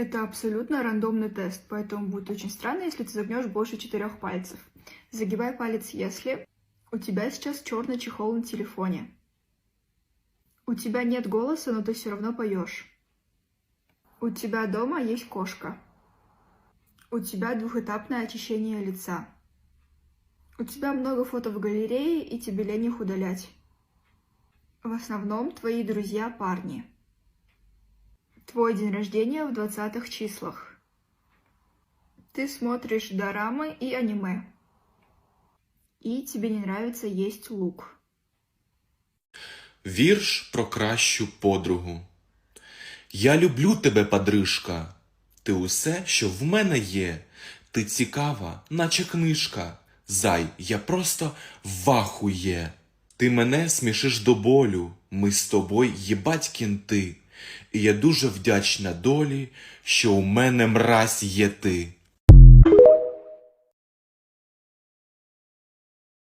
Это абсолютно рандомный тест, поэтому будет очень странно, если ты загнешь больше четырех пальцев. Загибай палец, если у тебя сейчас черный чехол на телефоне. У тебя нет голоса, но ты все равно поешь. У тебя дома есть кошка. У тебя двухэтапное очищение лица. У тебя много фото в галерее, и тебе лень их удалять. В основном твои друзья парни. Твой день рождения в двадцатых числах. Ты смотришь дорамы и аниме. И тебе не нравится есть лук. Вірш про кращу подругу. Я люблю тебе, подрижка. Ти усе, що в мене є. Ти цікава, наче книжка. Зай, я просто вахує. Ти мене смішиш до болю. Ми з тобою єбать кінти. І я дуже вдячна долі, що у мене мразь є ти.